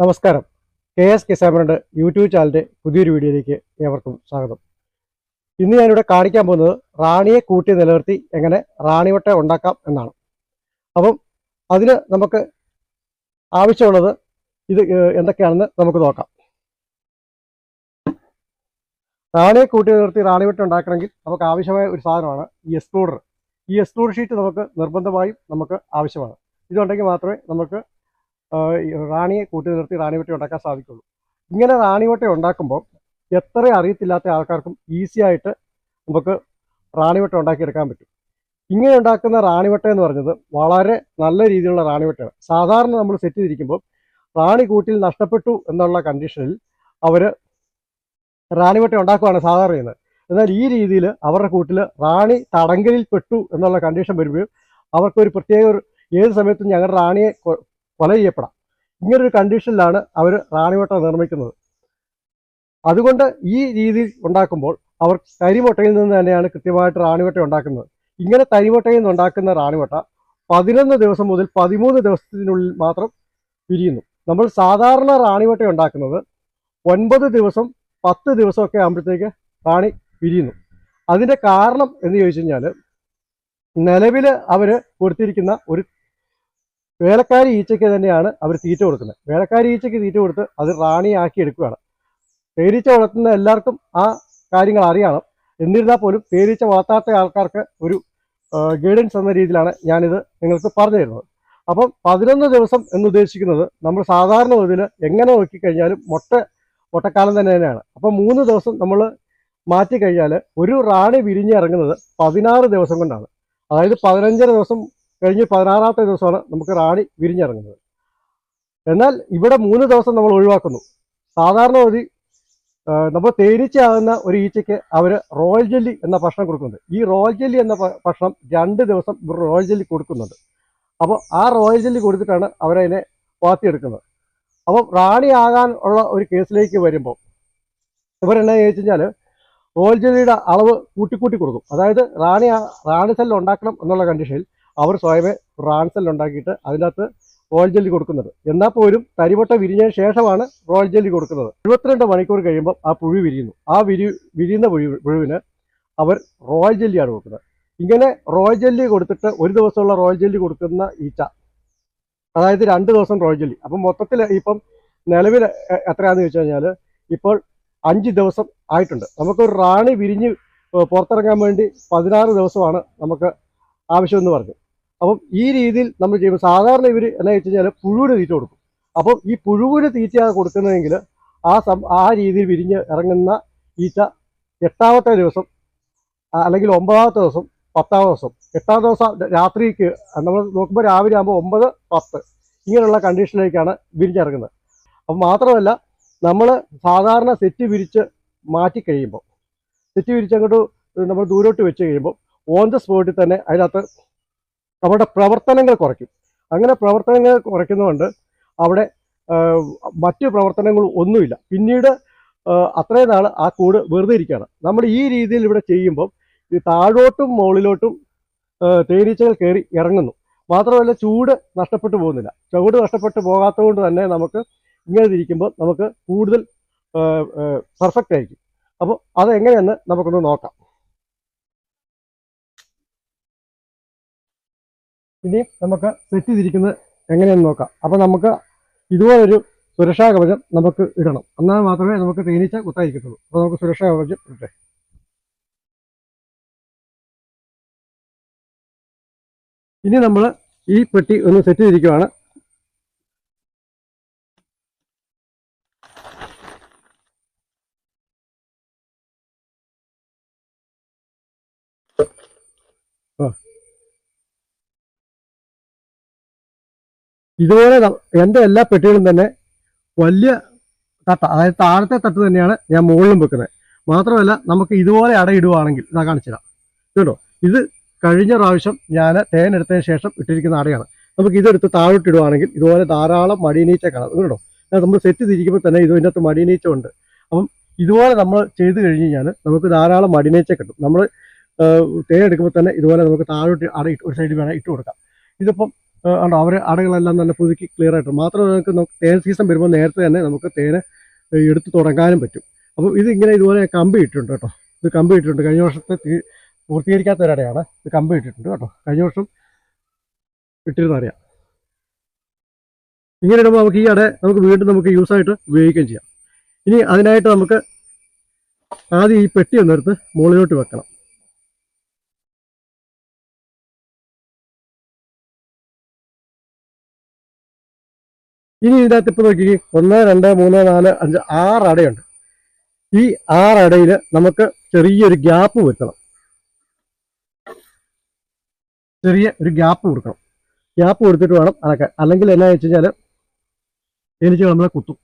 നമസ്കാരം. K S കിസാമറിന്റെ YouTube ചാനലിന്റെ പുതിയൊരു വീഡിയോയിലേക്ക് ഏവർക്കും സ്വാഗതം. ഇന്ന് ഞാനിവിടെ കാണിക്കാൻ പോകുന്നത് റാണിയെ കൂട്ടി നിലനിർത്തി എങ്ങനെ റാണിവട്ട ഉണ്ടാക്കാം എന്നാണ്. അപ്പം അതിന് നമുക്ക് ആവശ്യമുള്ളത് ഇത് എന്തൊക്കെയാണെന്ന് നമുക്ക് നോക്കാം. റാണിയെ കൂട്ടി നിലനിർത്തി റാണിവട്ട ഉണ്ടാക്കണമെങ്കിൽ നമുക്ക് ആവശ്യമായ ഒരു സാധനമാണ് ഈ എക്സ്പ്ലോഡർ ഈ എക്സ്പ്ലോഡർ ഷീറ്റ് നമുക്ക് നിർബന്ധമായും നമുക്ക് ആവശ്യമാണ്. ഇതുണ്ടെങ്കിൽ മാത്രമേ നമുക്ക് റാണിയെ കൂട്ടി നിർത്തി റാണിവട്ട ഉണ്ടാക്കാൻ സാധിക്കുള്ളൂ. ഇങ്ങനെ റാണിവട്ട ഉണ്ടാക്കുമ്പോൾ എത്ര അറിയത്തില്ലാത്ത ആൾക്കാർക്കും ഈസി ആയിട്ട് നമുക്ക് റാണിവട്ട ഉണ്ടാക്കിയെടുക്കാൻ പറ്റും. ഇങ്ങനെ ഉണ്ടാക്കുന്ന റാണിവട്ട എന്ന് പറഞ്ഞത് വളരെ നല്ല രീതിയിലുള്ള റാണിവട്ടയാണ്. സാധാരണ നമ്മൾ സെറ്റ് ചെയ്തിരിക്കുമ്പോൾ റാണി കൂട്ടിൽ നഷ്ടപ്പെട്ടു എന്നുള്ള കണ്ടീഷനിൽ അവർ റാണിവട്ട ഉണ്ടാക്കുകയാണ് സാധാരണ ചെയ്യുന്നത്. എന്നാൽ ഈ രീതിയിൽ അവരുടെ കൂട്ടിൽ റാണി തടങ്കലിൽ പെട്ടു എന്നുള്ള കണ്ടീഷൻ വരുമ്പോൾ അവർക്കൊരു പ്രത്യേക ഒരു ഏത് സമയത്തും ഞങ്ങളുടെ റാണിയെ കൊല ചെയ്യപ്പെടാം. ഇങ്ങനൊരു കണ്ടീഷനിലാണ് അവർ റാണിവട്ട നിർമ്മിക്കുന്നത്. അതുകൊണ്ട് ഈ രീതിയിൽ ഉണ്ടാക്കുമ്പോൾ അവർ കരിമുട്ടയിൽ നിന്ന് തന്നെയാണ് കൃത്യമായിട്ട് റാണിവട്ട ഉണ്ടാക്കുന്നത്. ഇങ്ങനെ തരിമുട്ടയിൽ നിന്ന് ഉണ്ടാക്കുന്ന റാണിവട്ട പതിനൊന്ന് ദിവസം മുതൽ പതിമൂന്ന് ദിവസത്തിനുള്ളിൽ മാത്രം പിരിയുന്നു നമ്മൾ സാധാരണ റാണിവട്ട ഉണ്ടാക്കുന്നത് ഒൻപത് ദിവസം പത്ത് ദിവസമൊക്കെ ആകുമ്പോഴത്തേക്ക് റാണി പിരിയുന്നു അതിന്റെ കാരണം എന്ന് ചോദിച്ചു കഴിഞ്ഞാൽ നിലവിൽ അവർ കൊടുത്തിരിക്കുന്ന ഒരു വേലക്കാരി ഈച്ചയ്ക്ക് തന്നെയാണ് അവർ തീറ്റ കൊടുക്കുന്നത്. വേലക്കാരി ഈച്ചയ്ക്ക് തീറ്റ കൊടുത്ത് അത് റാണിയാക്കി എടുക്കുകയാണ്. പേരീച്ച വളർത്തുന്ന എല്ലാവർക്കും ആ കാര്യങ്ങൾ അറിയണം. എന്നിരുന്നാൽ പോലും പേരീച്ച വളർത്താത്ത ആൾക്കാർക്ക് ഒരു ഗൈഡൻസ് എന്ന രീതിയിലാണ് ഞാനിത് നിങ്ങൾക്ക് പറഞ്ഞു തരുന്നത്. അപ്പം പതിനൊന്ന് ദിവസം എന്നുദ്ദേശിക്കുന്നത് നമ്മൾ സാധാരണ ഇതിൽ എങ്ങനെ നോക്കിക്കഴിഞ്ഞാലും മുട്ട മുട്ടക്കാലം തന്നെ തന്നെയാണ്. അപ്പം മൂന്ന് ദിവസം നമ്മൾ മാറ്റി കഴിഞ്ഞാൽ ഒരു റാണി വിരിഞ്ഞിറങ്ങുന്നത് പതിനാറ് ദിവസം കൊണ്ടാണ്. അതായത് പതിനഞ്ചര ദിവസം കഴിഞ്ഞ് പതിനാറാമത്തെ ദിവസമാണ് നമുക്ക് റാണി വിരിഞ്ഞിറങ്ങുന്നത്. എന്നാൽ ഇവിടെ മൂന്ന് ദിവസം നമ്മൾ ഒഴിവാക്കുന്നു. സാധാരണ ഒരു നമ്മൾ തേനീച്ചയാകുന്ന ഒരു ഈച്ചയ്ക്ക് അവർ റോയൽ ജെല്ലി എന്ന ഭക്ഷണം കൊടുക്കുന്നുണ്ട്. ഈ റോയൽ ജെല്ലി എന്ന ഭക്ഷണം രണ്ട് ദിവസം റോയൽ ജെല്ലി കൊടുക്കുന്നുണ്ട്. അപ്പോൾ ആ റോയൽ ജെല്ലി കൊടുത്തിട്ടാണ് അവരതിനെ വളർത്തിയെടുക്കുന്നത് അപ്പം റാണിയാകാൻ ഉള്ള ഒരു കേസിലേക്ക് വരുമ്പോൾ ഇവരെന്നാ ചോദിച്ചു കഴിഞ്ഞാൽ റോയൽ ജെല്ലിയുടെ അളവ് കൂട്ടിക്കൂട്ടി കൊടുക്കും. അതായത് റാണി റാണി സെല്ല് ഉണ്ടാക്കണം എന്നുള്ള കണ്ടീഷനിൽ അവർ സ്വയമേ റാൻസൽ ഉണ്ടാക്കിയിട്ട് അതിനകത്ത് റോയൽ ജെല്ലി കൊടുക്കുന്നത്. എന്നാൽ പോലും തരിവട്ട വിരിഞ്ഞതിന് ശേഷമാണ് റോയൽ ജെല്ലി കൊടുക്കുന്നത്. എഴുപത്തിരണ്ട് മണിക്കൂർ കഴിയുമ്പോൾ ആ പുഴു വിരിയുന്നു. ആ വിരി വിരിയുന്ന പുഴു പുഴുവിന് അവർ റോയൽ ജെല്ലിയാണ് കൊടുക്കുന്നത്. ഇങ്ങനെ റോയൽ ജെല്ലി കൊടുത്തിട്ട് ഒരു ദിവസമുള്ള റോയൽ ജെല്ലി കൊടുക്കുന്ന ഈച്ച അതായത് രണ്ട് ദിവസം റോയൽ ജെല്ലി. അപ്പം മൊത്തത്തിൽ ഇപ്പം നിലവിൽ എത്രയാണെന്ന് ചോദിച്ചു കഴിഞ്ഞാൽ ഇപ്പോൾ അഞ്ച് ദിവസം ആയിട്ടുണ്ട്. നമുക്കൊരു റാണി വിരിഞ്ഞ് പുറത്തിറങ്ങാൻ വേണ്ടി പതിനാറ് ദിവസമാണ് നമുക്ക് ആവശ്യമെന്ന് പറഞ്ഞു. അപ്പം ഈ രീതിയിൽ നമ്മൾ ചെയ്യുമ്പോൾ സാധാരണ ഇവർ എന്നാ വെച്ച് കഴിഞ്ഞാൽ പുഴുവിന് തീറ്റ കൊടുക്കും. അപ്പം ഈ പുഴുവിന് തീറ്റയാണ് കൊടുക്കുന്നതെങ്കിൽ ആ സം ആ രീതിയിൽ വിരിഞ്ഞ് ഇറങ്ങുന്ന ഈച്ച എട്ടാമത്തെ ദിവസം അല്ലെങ്കിൽ ഒമ്പതാമത്തെ ദിവസം പത്താം ദിവസം എട്ടാം ദിവസം രാത്രിക്ക് നമ്മൾ നോക്കുമ്പോൾ രാവിലെ ആകുമ്പോൾ ഒമ്പത് പത്ത് ഇങ്ങനെയുള്ള കണ്ടീഷനിലേക്കാണ് വിരിഞ്ഞിറങ്ങുന്നത്. അപ്പം മാത്രമല്ല നമ്മൾ സാധാരണ സെറ്റ് വിരിച്ച് മാറ്റി കഴിയുമ്പോൾ സെറ്റ് വിരിച്ച് അങ്ങോട്ട് നമ്മൾ ദൂരോട്ട് വെച്ച് കഴിയുമ്പോൾ ഓൺ ദ സ്പോട്ടിൽ തന്നെ അതിനകത്ത് നമ്മുടെ പ്രവർത്തനങ്ങൾ കുറയ്ക്കും. അങ്ങനെ പ്രവർത്തനങ്ങൾ കുറയ്ക്കുന്നതുകൊണ്ട് അവിടെ മറ്റ് പ്രവർത്തനങ്ങൾ ഒന്നുമില്ല. പിന്നീട് അത്രയും നാൾ ആ കൂട് വെറുതെ ഇരിക്കുകയാണ്. നമ്മൾ ഈ രീതിയിൽ ഇവിടെ ചെയ്യുമ്പം ഈ താഴോട്ടും മുകളിലോട്ടും തേനീച്ചകൾ കയറി ഇറങ്ങുന്നു. മാത്രമല്ല ചൂട് നഷ്ടപ്പെട്ടു പോകുന്നില്ല. ചൂട് നഷ്ടപ്പെട്ടു പോകാത്തതുകൊണ്ട് തന്നെ നമുക്ക് ഇങ്ങനെ ഇരിക്കുമ്പോൾ നമുക്ക് കൂടുതൽ പെർഫെക്റ്റ് ആയിരിക്കും. അപ്പോൾ അതെങ്ങനെയെന്ന് നമുക്കൊന്ന് നോക്കാം. ഇനി നമുക്ക് സെറ്റ് ചെയ്തിരിക്കുന്നത് എങ്ങനെയെന്ന് നോക്കാം. അപ്പോൾ നമുക്ക് ഇതുപോലൊരു സുരക്ഷാ കവചം നമുക്ക് ഇടണം. എന്നാൽ മാത്രമേ നമുക്ക് തേനീച്ച കുത്തായിരിക്കത്തുള്ളൂ അപ്പോൾ നമുക്ക് സുരക്ഷാ കവചം ഇട്ടെ ഇനി നമ്മൾ ഈ പെട്ടി ഒന്ന് സെറ്റ് ചെയ്തിരിക്കുകയാണ് ഇതുപോലെ എന്റെ എല്ലാ പെട്ടികളും തന്നെ വലിയ തട്ട അതായത് താഴത്തെ തട്ട് തന്നെയാണ് ഞാൻ മുകളിലും വെക്കുന്നത്. മാത്രമല്ല നമുക്ക് ഇതുപോലെ അടയിടുവാണെങ്കിൽ ഇതാ കാണിച്ചുതരാം കേട്ടോ ഇത് കഴിഞ്ഞ പ്രാവശ്യം ഞാൻ തേൻ എടുത്തതിന് ശേഷം ഇട്ടിരിക്കുന്ന അടയാണ്. നമുക്ക് ഇതെടുത്ത് താഴോട്ട് ഇടുവാണെങ്കിൽ ഇതുപോലെ ധാരാളം മടിയനീച്ച കാണാം കേട്ടോ നമ്മൾ സെറ്റ് തിരിക്കുമ്പോൾ തന്നെ ഇതിന്റെ അകത്ത് മടിയനീച്ച ഉണ്ട് അപ്പം ഇതുപോലെ നമ്മൾ ചെയ്ത് കഴിഞ്ഞ് കഴിഞ്ഞാൽ നമുക്ക് ധാരാളം മടിനീച്ച കിട്ടും. നമ്മൾ തേൻ എടുക്കുമ്പോൾ തന്നെ ഇതുപോലെ നമുക്ക് താഴോട്ട് അട ഇട്ട് ഒരു സൈഡിൽ വേണം ഇട്ട് കൊടുക്കാം. ഇതിപ്പം ഉണ്ടോ അവർ അടകളെല്ലാം തന്നെ പുതുക്കി ക്ലിയർ ആയിട്ട് മാത്രമല്ല നമുക്ക് നമുക്ക് തേൻ സീസൺ വരുമ്പോൾ നേരത്തെ തന്നെ നമുക്ക് തേന് എടുത്ത് തുടങ്ങാനും പറ്റും. അപ്പോൾ ഇതിങ്ങനെ ഇതുപോലെ കമ്പി ഇട്ടിട്ടുണ്ട് കേട്ടോ. ഇത് കമ്പി ഇട്ടിട്ടുണ്ട്. കഴിഞ്ഞ വർഷത്തെ പൂർത്തീകരിക്കാത്ത ഒരടയാണ് ഇത് കമ്പി ഇട്ടിട്ടുണ്ട് കേട്ടോ. കഴിഞ്ഞ വർഷം ഇട്ടിരുന്ന അറിയാം. ഇങ്ങനെ ഇടുമ്പോൾ നമുക്ക് ഈ അട നമുക്ക് വീണ്ടും നമുക്ക് യൂസ് ആയിട്ട് ഉപയോഗിക്കുകയും ചെയ്യാം. ഇനി അതിനായിട്ട് നമുക്ക് ആദ്യം ഈ പെട്ടി ഒന്നെടുത്ത് മുകളിലോട്ട് വെക്കണം. ഇനി ഇതിനകത്ത് ഇപ്പൊ നോക്കി ഒന്ന് രണ്ട് മൂന്ന് നാല് അഞ്ച് ആറ് അടയുണ്ട്. ഈ ആറ് അടയിൽ നമുക്ക് ചെറിയൊരു ഗ്യാപ്പ് വരുത്തണം. ചെറിയ ഒരു ഗ്യാപ്പ് കൊടുക്കണം. ഗ്യാപ്പ് കൊടുത്തിട്ട് വേണം അടക്കാൻ. അല്ലെങ്കിൽ എന്നാ വെച്ച് കഴിഞ്ഞാൽ എനിക്ക് നമ്മളെ കുത്തും.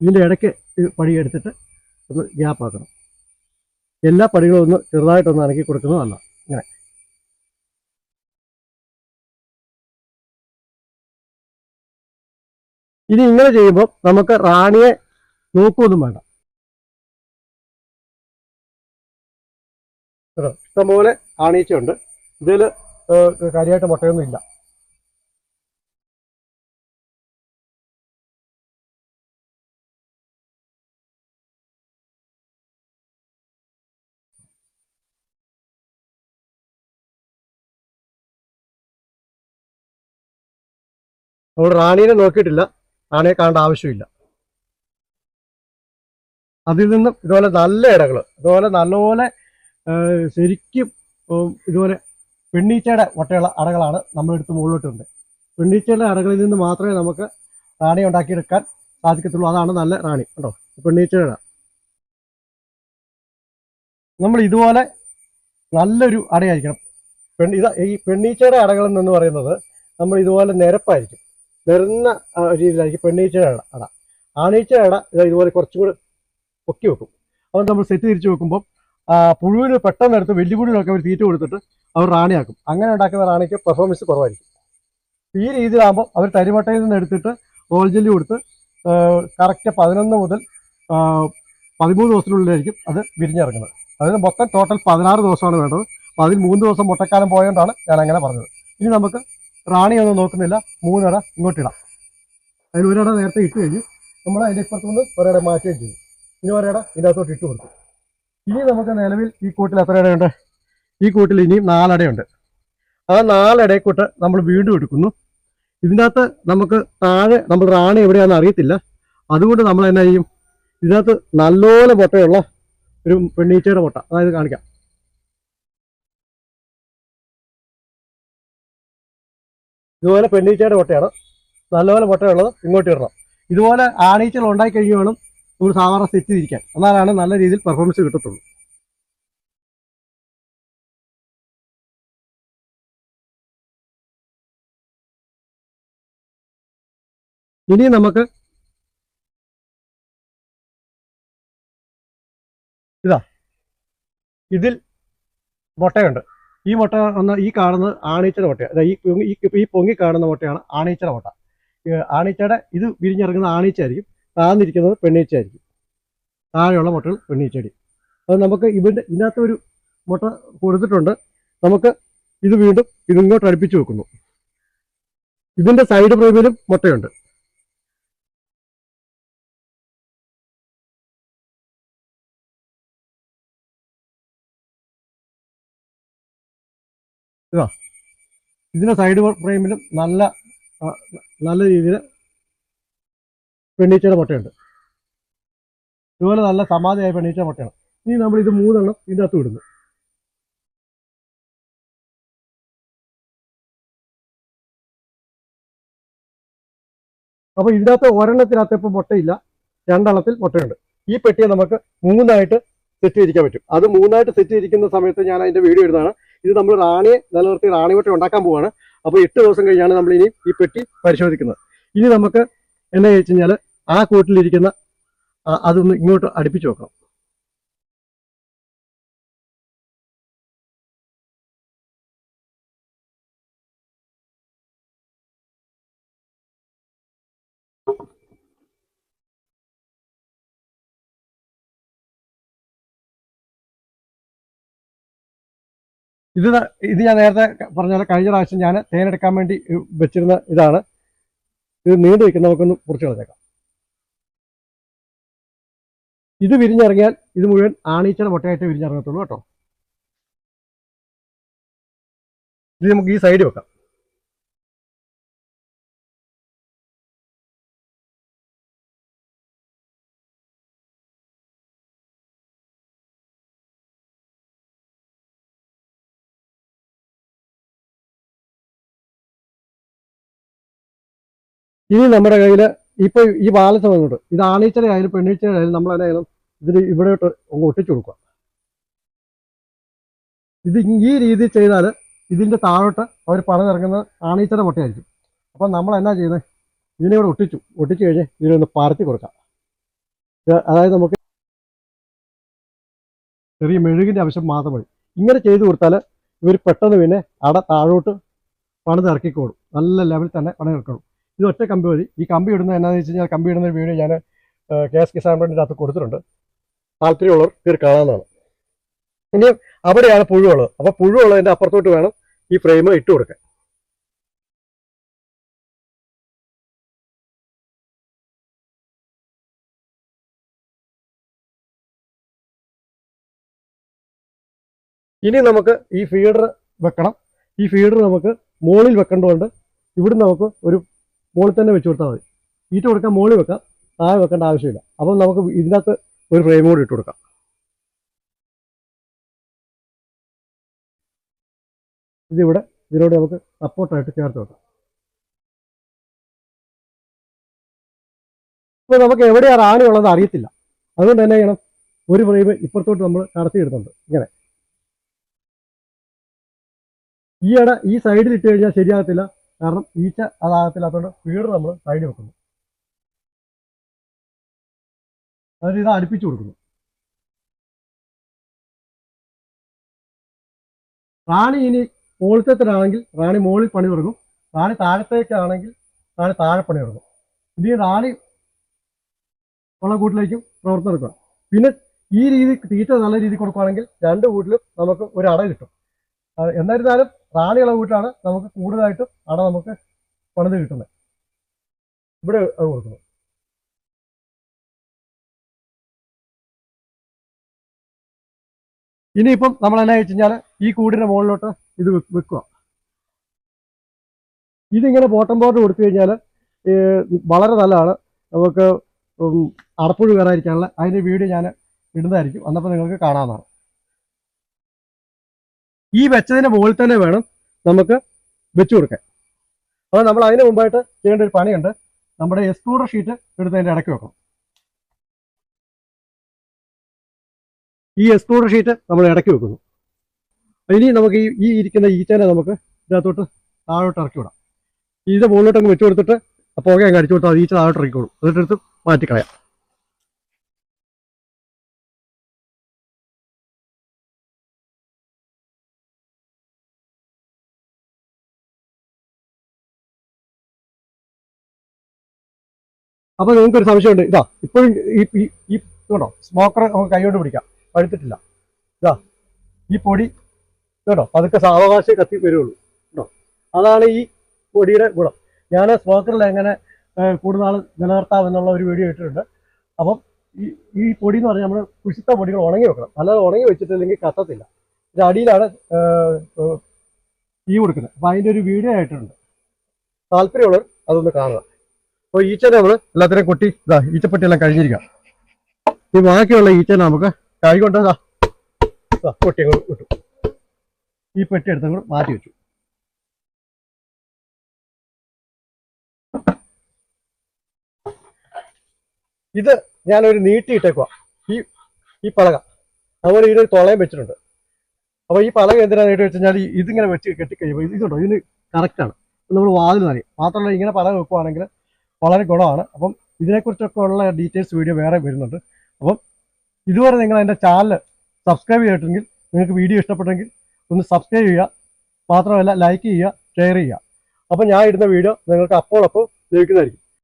ഇതിന്റെ ഇടയ്ക്ക് പടി എടുത്തിട്ട് ഒന്ന് ഗ്യാപ്പ് ആക്കണം. എല്ലാ പടികളും ഒന്ന് ചെറുതായിട്ടൊന്ന് ഇറക്കി കൊടുക്കുന്നത് ഇനി ഇങ്ങനെ ചെയ്യുമ്പോൾ നമുക്ക് റാണിയെ നോക്കുമെന്നും കേട്ടോ ഇഷ്ടംപോലെ ആണീച്ചുണ്ട് ഇതിൽ കാര്യമായിട്ട് മുട്ടയൊന്നും ഇല്ല. നമ്മൾ റാണീനെ നോക്കിയിട്ടില്ല. റാണിയെ കാണേണ്ട ആവശ്യമില്ല. അതിൽ നിന്നും ഇതുപോലെ നല്ല ഇടകൾ ഇതുപോലെ നല്ലപോലെ ശരിക്കും ഇതുപോലെ പെണ്ണീച്ചയുടെ ഒട്ടയുള്ള അടകളാണ് നമ്മളെടുത്ത് മുകളിലോട്ടുണ്ട്. പെണ്ണീച്ചയുടെ അടകളിൽ നിന്ന് മാത്രമേ നമുക്ക് റാണി ഉണ്ടാക്കിയെടുക്കാൻ സാധിക്കത്തുള്ളൂ. അതാണ് നല്ല റാണി കേട്ടോ പെണ്ണീച്ചയുടെ. നമ്മൾ ഇതുപോലെ നല്ലൊരു അടയായിരിക്കണം. ഇത് ഈ പെണ്ണീച്ചയുടെ അടകൾ എന്ന് പറയുന്നത് നമ്മൾ ഇതുപോലെ നിരപ്പായിരിക്കും. ആ, രീതിയിലായിരിക്കും. പെണ്ണീച്ചയുടെ അട അട. ആണീച്ചയുടെ അട ഇതാ ഇതുപോലെ കുറച്ചും കൂടി പൊക്കി വെക്കും. അതുകൊണ്ട് നമ്മൾ സെറ്റ് തിരിച്ചു വെക്കുമ്പോൾ പുഴുവിന് പെട്ടെന്ന് എടുത്ത് വലിയ പുഴുവിനൊക്കെ അവർ തീറ്റ കൊടുത്തിട്ട് അവർ റാണിയാക്കും. അങ്ങനെ ഉണ്ടാക്കുന്ന റാണിക്ക് പെർഫോമൻസ് കുറവായിരിക്കും. ഈ രീതിയിലാകുമ്പോൾ അവർ തരിമട്ടയിൽ നിന്ന് എടുത്തിട്ട് റോൾ ജെല്ലി കൊടുത്ത് കറക്റ്റ് പതിനൊന്ന് മുതൽ പതിമൂന്ന് ദിവസത്തിനുള്ളിലായിരിക്കും അത് വിരിഞ്ഞിറങ്ങുന്നത്. അതായത് മൊത്തം ടോട്ടൽ പതിനാറ് ദിവസമാണ് വേണ്ടത്. അപ്പോൾ അതിൽ മൂന്ന് ദിവസം മുട്ടക്കാലം പോയതുകൊണ്ടാണ് ഞാൻ അങ്ങനെ പറഞ്ഞത്. ഇനി നമുക്ക് റാണിയൊന്നും നോക്കുന്നില്ല. മൂന്നട ഇങ്ങോട്ടിടാം. അതിൽ ഒരിട നേരത്തെ ഇട്ട് കഴിഞ്ഞു നമ്മൾ അതിന്റെ ഇപ്പുറത്ത് നിന്ന് ഒരട മാറ്റുകയും ചെയ്യും. ഇനി ഒരട ഇതിനകത്തോട്ട് ഇട്ട് കൊടുക്കും. ഇനി നമുക്ക് നിലവിൽ ഈ കൂട്ടിൽ എത്ര ഇടയുണ്ട്? ഈ കൂട്ടിൽ ഇനിയും നാലടയുണ്ട്. ആ നാലടയെക്കൂട്ട് നമ്മൾ വീണ്ടും എടുക്കുന്നു. ഇതിനകത്ത് നമുക്ക് താഴെ നമ്മൾ റാണി എവിടെയാണെന്ന് അറിയത്തില്ല. അതുകൊണ്ട് നമ്മൾ എന്നാ ചെയ്യും? ഇതിനകത്ത് നല്ലപോലെ മുട്ടയുള്ള ഒരു പെണ്ണീച്ചയുടെ മുട്ട അതായത് കാണിക്കാം. ഇതുപോലെ പെണ്ണീച്ചയുടെ മുട്ടയാണ്. നല്ലപോലെ മുട്ടയുള്ളത് ഇങ്ങോട്ട് ഇടണം. ഇതുപോലെ ആണീച്ചകൾ ഉണ്ടായി കഴിഞ്ഞു വേണം നമ്മൾ സാധാരണ സെറ്റ് തിരിക്കാൻ എന്നാലാണ് നല്ല രീതിയിൽ പെർഫോമൻസ് കിട്ടത്തുള്ളൂ. ഇനി നമുക്ക് ഇതാ ഇതിൽ മുട്ടയുണ്ട്. ഈ മുട്ട ഒന്ന് ഈ കാണുന്നത് ആണീച്ചയുടെ മുട്ടയാണ്. ഈ ഈ പൊങ്ങി കാണുന്ന മുട്ടയാണ് ആണീച്ചയുടെ മുട്ട. ആണീച്ചയുടെ ഇത് വിരിഞ്ഞിറങ്ങുന്ന ആണീച്ചയായിരിക്കും. താഴ്ന്നിരിക്കുന്നത് പെണ്ണീച്ചയായിരിക്കും. താഴെയുള്ള മുട്ടകൾ പെണ്ണീച്ചടി അത് നമുക്ക് ഇവിടെ ഇതിനകത്ത് ഒരു മുട്ട കൊടുത്തിട്ടുണ്ട്. നമുക്ക് ഇത് വീണ്ടും ഇതിങ്ങോട്ട് അടുപ്പിച്ച് വെക്കുന്നു. ഇതിന്റെ സൈഡ് പ്രൈമിലും മുട്ടയുണ്ട്. ഇതാ. ഇതിന് സൈഡ് ഫ്രെയിമിലും നല്ല നല്ല രീതിയിൽ പെണ്ണീച്ചയുടെ മുട്ടയുണ്ട്. ഇതുപോലെ നല്ല സമാധിയായ പെണ്ണീച്ച മുട്ടയാണ്. ഇനി നമ്മൾ ഇത് മൂന്നെണ്ണം ഇതിന്റെ അകത്ത് വിടുന്നു അപ്പൊ അകത്ത് ഒരെണ്ണത്തിനകത്ത് ഇപ്പം മുട്ടയില്ല. രണ്ടെണ്ണത്തിൽ മുട്ടയുണ്ട്. ഈ പെട്ടിയെ നമുക്ക് മൂന്നായിട്ട് സെറ്റ് ചെയ്തിരിക്കാൻ പറ്റും. അത് മൂന്നായിട്ട് സെറ്റ് ചെയ്തിരിക്കുന്ന സമയത്ത് ഞാൻ അതിന്റെ വീഡിയോ ഇടുന്നതാണ്. ഇത് നമ്മൾ റാണിയെ നിലനിർത്തി റാണി വെട്ടി ഉണ്ടാക്കാൻ പോവാണ്. അപ്പോൾ എട്ട് ദിവസം കഴിഞ്ഞാണ് നമ്മൾ ഇനി ഈ പെട്ടി പരിശോധിക്കുന്നത്. ഇനി നമുക്ക് എന്നാ ചോദിച്ചു കഴിഞ്ഞാൽ ആ കൂട്ടിലിരിക്കുന്ന അതൊന്ന് ഇങ്ങോട്ട് അടുപ്പിച്ച് വെക്കണം. ഇത് ഇത് ഞാൻ നേരത്തെ പറഞ്ഞ പോലെ കഴിഞ്ഞ പ്രാവശ്യം ഞാൻ തേനെടുക്കാൻ വേണ്ടി വെച്ചിരുന്ന ഇതാണ്. ഇത് നീണ്ടു നിൽക്കുന്ന നമുക്കൊന്ന് മുറിച്ച് കളഞ്ഞേക്കാം. ഇത് വിരിഞ്ഞിറങ്ങിയാൽ ഇത് മുഴുവൻ ആണീച്ചയുടെ മുട്ടയായിട്ട് വിരിഞ്ഞിറങ്ങത്തുള്ളൂ കേട്ടോ. ഇത് നമുക്ക് ഈ സൈഡ് വെക്കാം. ഇനി നമ്മുടെ കയ്യിൽ ഇപ്പൊ ഈ ബാലൻസ് വന്നിട്ട് ഇത് ആണീച്ചയുടെ ആയാലും പെണ്ണീച്ചയുടെ ആയാലും നമ്മൾ ഇതിൽ ഇവിടെ ഒട്ടിച്ചു കൊടുക്കുക. ഇത് ഈ രീതിയിൽ ചെയ്താൽ ഇതിന്റെ താഴോട്ട് അവർ പറഞ്ഞിറങ്ങുന്നത് ആണീച്ചയുടെ മുട്ടയായിരിക്കും. അപ്പം നമ്മൾ എന്നാ ചെയ്യുന്നത് ഇതിനെ ഇവിടെ ഒട്ടിച്ചു. ഒട്ടിച്ചു കഴിഞ്ഞ് ഇതിനൊന്ന് പരത്തി കൊടുക്കാം. അതായത് നമുക്ക് ചെറിയ മെഴുകിന്റെ ആവശ്യം മാത്രം മതി. ഇങ്ങനെ ചെയ്തു കൊടുത്താൽ ഇവർ പെട്ടെന്ന് പിന്നെ അട താഴോട്ട് പണിത് ഇറക്കിക്കോളും നല്ല ലെവലിൽ തന്നെ പണി ഇറക്കണം ഇത് ഒറ്റ കമ്പി മതി. ഈ കമ്പി ഇടുന്ന എന്നാന്ന് വെച്ച് കഴിഞ്ഞാൽ കമ്പി ഇടുന്ന വീഡിയോ ഞാൻ കെ എസ് കിസാൻ ബ്രാൻഡിന്റെ അകത്ത് കൊടുത്തിട്ടുണ്ട്. താല്പര്യമുള്ളവർ കയറി കാണാവുന്നതാണ്. ഇനി അവിടെയാണ് പുഴുവുള്ളത്. അപ്പോൾ പുഴുവുള്ളതിന്റെ അപ്പുറത്തോട്ട് വേണം ഈ ഫ്രെയിം ഇട്ട് കൊടുക്കാൻ. ഇനി നമുക്ക് ഈ ഫീഡർ വെക്കണം. ഈ ഫീഡർ നമുക്ക് മുകളിൽ വെക്കേണ്ടതുകൊണ്ട് ഇവിടുന്ന് നമുക്ക് ഒരു മുകളിൽ തന്നെ വെച്ച് കൊടുത്താൽ മതി. ഈറ്റ കൊടുക്കാൻ മുകളിൽ വെക്കാം താഴെ വെക്കേണ്ട ആവശ്യമില്ല. അപ്പം നമുക്ക് ഇതിനകത്ത് ഒരു ഫ്രെയിം കൂടി ഇട്ട് കൊടുക്കാം. ഇതിവിടെ ഇതിനോട് നമുക്ക് സപ്പോർട്ടായിട്ട് ചേർത്ത് വെക്കാം. ഇപ്പോൾ നമുക്ക് എവിടെയാണ് റാണി ഉള്ളത് അറിയത്തില്ല. അതുകൊണ്ട് തന്നെ ചെയ്യണം. ഒരു ഫ്രെയിം ഇപ്പുറത്തോട്ട് നമ്മൾ കടത്തിയിടുന്നുണ്ട്. ഇങ്ങനെ. ഈ ഇട ഈ സൈഡിൽ ഇട്ട് കഴിഞ്ഞാൽ ശരിയാകത്തില്ല. കാരണം ഈച്ച അതാകത്തില്ലാത്തതുകൊണ്ട് ഫീഡർ നമ്മൾ സൈഡിൽ വെക്കുന്നു. അതിന് ഇത് അടുപ്പിച്ചു കൊടുക്കുന്നു. റാണി ഇനി മുകളിലത്തേക്കാണെങ്കിൽ റാണി മുകളിൽ പണി തുടങ്ങും. റാണി താഴത്തേക്കാണെങ്കിൽ റാണി താഴെ പണി തുടങ്ങും. ഇനി റാണി ഉള്ള കൂട്ടിലേക്കും പ്രവർത്തനം എടുക്കുക പിന്നെ ഈ രീതി തീറ്റ നല്ല രീതി കൊടുക്കുകയാണെങ്കിൽ രണ്ട് കൂട്ടിലും നമുക്ക് ഒരു അട കിട്ടും. എന്നിരുന്നാലും റാണിയുള്ള വീട്ടിലാണ് നമുക്ക് കൂടുതലായിട്ടും അട നമുക്ക് പണിത് കിട്ടുന്നത്. ഇവിടെ കൊടുക്കുന്നു. ഇനിയിപ്പം നമ്മൾ എന്നാ വെച്ച് കഴിഞ്ഞാൽ ഈ കൂടിന്റെ മുകളിലോട്ട് ഇത് വെക്കുക. ഇതിങ്ങനെ ബോട്ടം ബോർഡ് കൊടുത്തു കഴിഞ്ഞാൽ വളരെ നല്ലതാണ്. നമുക്ക് അടപ്പുഴ കയറാതിരിക്കാനുള്ള അതിന്റെ വീഡിയോ ഞാൻ ഇടുന്നതായിരിക്കും. അന്നപ്പോൾ നിങ്ങൾക്ക് കാണാവുന്നതാണ്. ഈ വെച്ചതിന്റെ മുകളിൽ തന്നെ വേണം നമുക്ക് വെച്ചു കൊടുക്കാൻ. അപ്പോൾ നമ്മൾ അതിന് മുമ്പായിട്ട് ചെയ്യേണ്ട ഒരു പണിയുണ്ട്. നമ്മുടെ എക്സ്ക്ലൂഡർ ഷീറ്റ് എടുത്തതിന്റെ ഇടയ്ക്ക് വെക്കണം. ഈ എക്സ്ക്ലൂഡർ ഷീറ്റ് നമ്മൾ ഇടയ്ക്ക് വെക്കുന്നു. ഇനി നമുക്ക് ഈ ഈ ഇരിക്കുന്ന ഈച്ചനെ നമുക്ക് ഇതിനകത്തോട്ട് താഴോട്ട് ഇറക്കി വിടാം. ഇത് മുകളിലോട്ട് അങ്ങ് വെച്ചു കൊടുത്തിട്ട് പുക അങ്ങ് അടിച്ചു കൊടുത്താൽ ഈച്ച താഴോട്ട് ഇറക്കിക്കോളും എന്നിട്ടെടുത്ത് മാറ്റിക്കളയാം. അപ്പൊ നിങ്ങൾക്ക് ഒരു സംശയമുണ്ട്. ഇതാ ഇപ്പോഴും ഈ കേട്ടോ സ്മോക്കർ നമുക്ക് കൈകൊണ്ട് പിടിക്കാം. പഴുത്തിട്ടില്ല. ഇതാ ഈ പൊടി കേട്ടോ പതുക്കെ സാവകാശം കത്തി വരുള്ളൂ. കേട്ടോ അതാണ് ഈ പൊടിയുടെ ഗുണം. ഞാൻ സ്മോക്കറിൽ എങ്ങനെ കൂടുതൽ നിലനിർത്താം എന്നുള്ള ഒരു വീഡിയോ ഇട്ടിട്ടുണ്ട്. അപ്പം ഈ ഈ പൊടി എന്ന് പറഞ്ഞാൽ നമ്മൾ കുശിത്ത പൊടികൾ ഉണങ്ങി വെക്കണം. അല്ലാതെ ഉണങ്ങി വെച്ചിട്ടില്ലെങ്കിൽ കത്തത്തില്ല. ഇത് അടിയിലാണ് ഈ കൊടുക്കുന്നത്. അപ്പം അതിന്റെ ഒരു വീഡിയോ ആയിട്ടുണ്ട്. താല്പര്യമുള്ളവർ അതൊന്ന് കാണുക. അപ്പോൾ ഈച്ചനെ നമ്മൾ എല്ലാത്തിനെയും കൊട്ടി ഇതാ ഈച്ചപ്പെട്ടിയെല്ലാം കഴിഞ്ഞിരിക്കാം. ഈ ബാക്കിയുള്ള ഈച്ചനെ നമുക്ക് കൈ കൊണ്ട് കൊട്ടി വിട്ടു. ഈ പെട്ടി എടുത്ത് അങ്ങോട്ട് മാറ്റി വെച്ചു. ഇത് ഞാനൊരു നീട്ടിയിട്ടേക്കുവാ. ഈ ഈ പലക. അതുപോലെ ഇതിനൊരു തുളയം വെച്ചിട്ടുണ്ട്. അപ്പോൾ ഈ പലക എന്തിനാ നീട്ടി വെച്ച് കഴിഞ്ഞാൽ ഈ ഇതിങ്ങനെ വെച്ച് കെട്ടിക്കഴിയുമ്പോൾ ഇതുണ്ടോ ഇതിന് കറക്റ്റാണ് നമ്മൾ വാതിൽ നനയും. മാത്രമല്ല ഇങ്ങനെ പലക വെക്കുവാണെങ്കിൽ വളരെ ഗുണമാണ്. അപ്പം ഇതിനെക്കുറിച്ചൊക്കെ ഉള്ള ഡീറ്റെയിൽസ് വീഡിയോ വേറെ വരുന്നുണ്ട്. അപ്പം ഇതുവരെ നിങ്ങൾ എന്റെ ചാനൽ സബ്സ്ക്രൈബ് ചെയ്തിട്ടുണ്ടെങ്കിൽ നിങ്ങൾക്ക് വീഡിയോ ഇഷ്ടപ്പെട്ടെങ്കിൽ ഒന്ന് സബ്സ്ക്രൈബ് ചെയ്യുക. മാത്രമല്ല ലൈക്ക് ചെയ്യുക ഷെയർ ചെയ്യുക. അപ്പം ഞാൻ ഇടുന്ന വീഡിയോ നിങ്ങൾക്ക് അപ്പോൾ ലഭിക്കുന്നതായിരിക്കും.